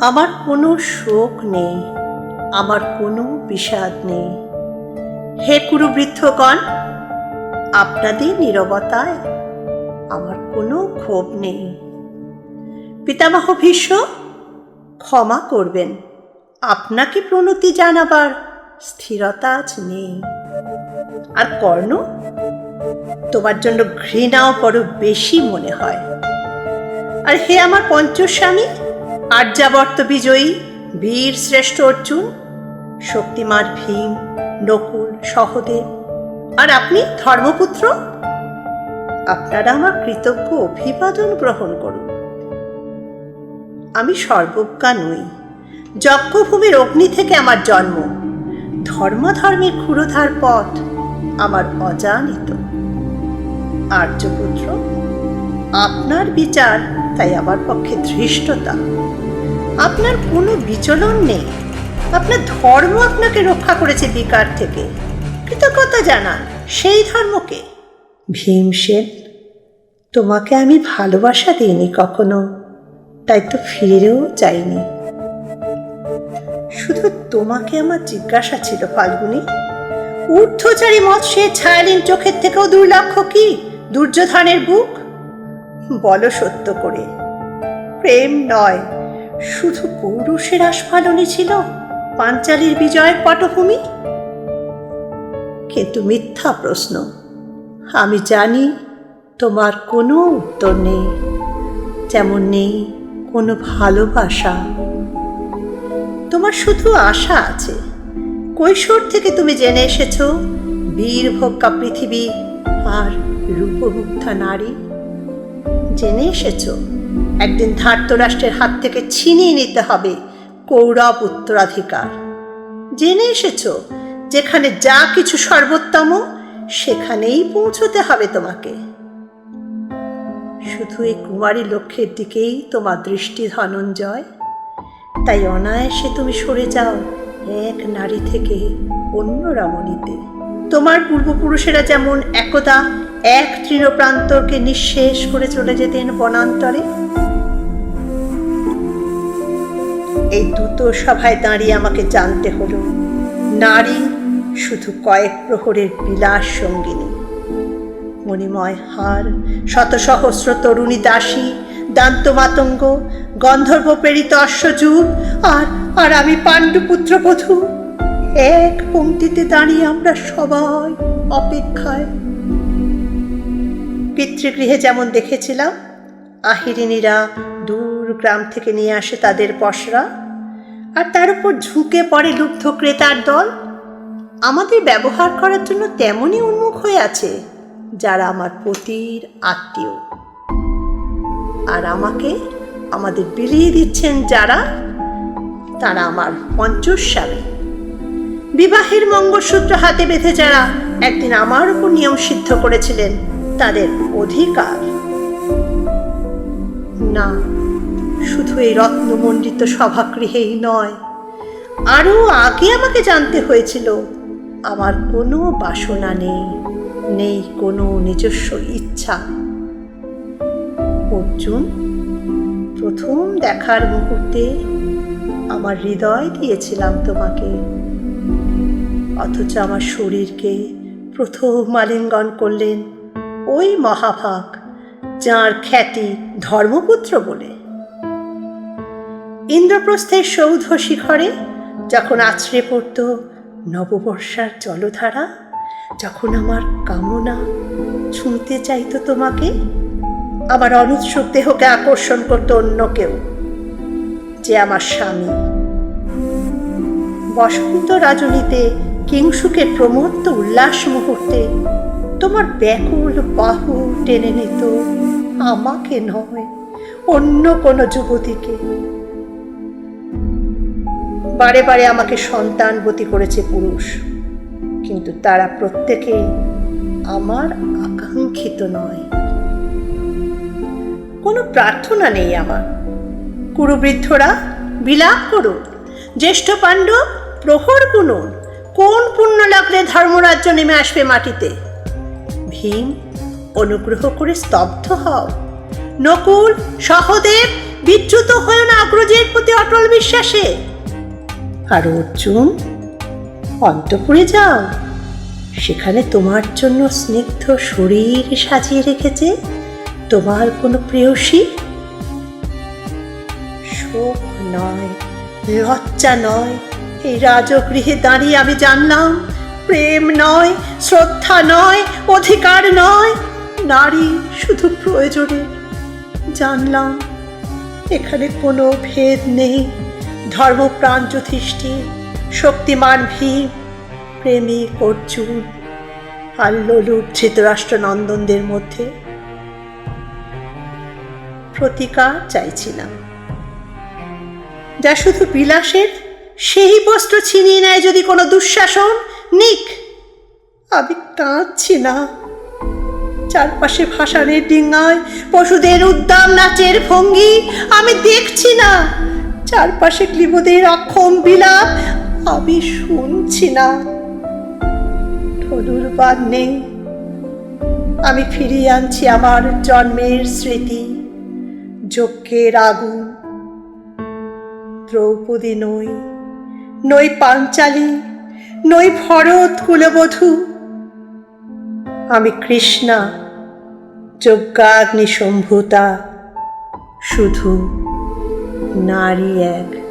আমার কোনো শোক নেই, আমার কোনো বিষাদ নেই। হে কুরুবৃদ্ধগণ, আপনাদের নীরবতায় আমার কোনো ক্ষোভ নেই। পিতামহ ভীষ্ম, ক্ষমা করবেন। আপনাকে প্রণতি জানাবার স্থিরতা আজ নেই। আর কর্ণ? তোমার জন্য ঘৃণাও বড় বেশি মনে হয়। আর হে আমার পঞ্চস্বামী আর্যাবর্ত বিজয়ী, বীর শ্রেষ্ঠ অর্জুন শক্তিমার ভীম, নকুল, সহদেব, আর আপনি ধর্মপুত্র? আপনারা আমার কৃতজ্ঞ অভিবাদন গ্রহণ করুন। আমি সর্বজ্ঞা নই। যজ্ঞভূমির অগ্নি থেকে আমার জন্ম। ধর্মধর্মের ক্ষুরধার পথ আমার অজানিত। আর্যপুত্র, আপনার বিচার তাই আমার পক্ষে ধৃষ্টতা। আপনার কোনো বিচলন নেই। আপনার ধর্ম আপনাকে রক্ষা করেছে বিকার থেকে। কৃতজ্ঞতা জানান সেই ধর্মকে। ভীমসেন, তোমাকে আমি ভালোবাসা দিইনি কখনো, তাই তো ফিরেও চাইনি শুধু তোমাকে আমার জিজ্ঞাসা ছিল, ফাল্গুনি। ঊর্ধ্বচারী মৎস্যের ছায়ালীন চোখের থেকেও দুর্লক্ষ কি? দুর্যোধনের বুক? বলো সত্য করে। প্রেম নয়, শুধু পৌরুষের আস্ফালনই ছিল, পাঞ্চালীর বিজয়ের পটভূমি? কিন্তু মিথ্যা প্রশ্ন। আমি জানি তোমার কোনো উত্তর নেই, যেমন নেই কোনো ভালোবাসা। শুধু আশা আছে। কৈশোর থেকে তুমি জেনে এসেছ বীর ভোগ্যা পৃথিবী আর রূপমুগ্ধা নারী। জেনে এসেছ, একদিন ধার্তরাষ্ট্রের হাত থেকে ছিনিয়ে নিতে হবে কৌরব উত্তরাধিকার। জেনে এসেছ, যেখানে যা কিছু সর্বোত্তম, সেখানেই পৌঁছতে হবে তোমাকে। শুধু এই কুমারী লক্ষ্যের দিকেই তোমার দৃষ্টি ধনঞ্জয়। তাই অনায়াসে তুমি সরে যাও এক নারী থেকে অন্য রমণীতে। তোমার পূর্বপুরুষেরা যেমন একদা এক তৃণপ্রান্তরকে নিঃশেষ করে চলে যেতেন বনান্তরে। এই দ্রুত সভায় দাঁড়িয়ে আমাকে জানতে হলো, নারী শুধু কয়েক প্রহরের বিলাস সঙ্গিনী। মণিময় হার শত সহস্র তরুণী দাসী, দান্ত মাতঙ্গ গন্ধর্ব প্রেরিত অশ্বযুগ, আর আর আমি পাণ্ডুপুত্র বধূ এক পংক্তিতে দাঁড়িয়ে আমরা সবাই অপেক্ষায়। পিতৃগৃহে যেমন দেখেছিলাম, আহিরিনীরা দূর গ্রাম থেকে নিয়ে আসে তাদের পসরা। আর তার উপর ঝুঁকে পড়ে লুব্ধ ক্রেতার দল। আমাদের ব্যবহার করার জন্য তেমনই উন্মুখ হয়ে আছে, যারা আমার পতির আত্মীয়। আর আমাকে আমাদের বিলিয়ে দিচ্ছেন যারা, তারা আমার পঞ্চস্বামী। বিবাহের মঙ্গলসূত্র হাতে বেঁধে যারা একদিন আমার উপর নিয়ম সিদ্ধ করেছিলেন, তাদের অধিকার। না, শুধু এই রত্নমণ্ডিত সভাগৃহেই নয় আরও আগে আমাকে জানতে হয়েছিল, আমার কোনো বাসনা নেই নেই কোনো নিজস্ব ইচ্ছা। অর্জুন প্রথম দেখার মুহূর্তে আমার হৃদয় দিয়েছিলাম তোমাকে। অথচ আমার শরীরকে প্রথম আলিঙ্গন করলেন ওই মহাভাগ, যার খ্যাতি ধর্মপুত্র বলে। ইন্দ্রপ্রস্থের সৌধ শিখরে যখন আছড়ে পড়ত নববর্ষার জলধারা, যখন আমার কামনা ছুঁতে চাইতো তোমাকে আমার অনুৎসুক দেহকে আকর্ষণ করতো অন্য কেউ, যে আমার স্বামী। বসন্ত রাজনীতে কিংসুকের প্রমত্ত উল্লাস মুহূর্তে তোমার ব্যাকুল বাহু টেনে নিত আমাকে নয়, অন্য কোনো যুবতীকে। বারে বারে আমাকে সন্তানবতী করেছে পুরুষ, কিন্তু তারা প্রত্যেকেই আমার আকাঙ্ক্ষিত নয়। প্রার্থনা নেই আমার। কুরুবৃদ্ধরা বিলাপ করুন। জ্যেষ্ঠ পাণ্ডব প্রহর গুনুন। কোন পুণ্য লাগলে ধর্মরাজ্য নেমে আসবে মাটিতে? ভীম, অনুগ্রহ করে স্তব্ধ হও। নকুল, সহদেব, বিচ্যুত হয়েও না অগ্রজের প্রতি অটল বিশ্বাসে। আর অর্জুন, অন্তপুরে যাও। সেখানে তোমার জন্য স্নিগ্ধ শরীর সাজিয়ে রেখেছে। তোমার কোনো প্রেয়সী? শোক নয়, লজ্জা নয়, এই রাজগৃহে দাঁড়িয়ে আমি জানলাম, প্রেম নয়, শ্রদ্ধা নয়, অধিকার নয়, নারী শুধু প্রয়োজনে। জানলাম, এখানে কোনো ভেদ নেই, ধর্মপ্রাণ যুধিষ্ঠির, শক্তিমান ভীম, প্রেমিক অর্জুন আর লোলুপ ধৃতরাষ্ট্র নন্দনদের মধ্যে। প্রতিকার চাইছিলাম। যা শুধু বিলাসের, সেই বস্ত্র ছিনিয়ে নেয় যদি কোনো দুঃশাসন। নিক, আমি কাঁদছি না। চারপাশে ভাসানের ডিঙ্গায় পশুদের উদ্দাম নাচের ভঙ্গি আমি দেখছি না। চারপাশে ক্লিবদের অক্ষম বিলাপ আমি শুনছি না। ধনুর নেই আমি ফিরিয়ে আনছি আমার জন্মের স্মৃতি। যজ্ঞের আগুন দ্রৌপদী নই নই পাঞ্চালী, নই ভরত কুলবধূ। আমি কৃষ্ণা যজ্ঞাগ্নি সম্ভুতা শুধু নারী এক।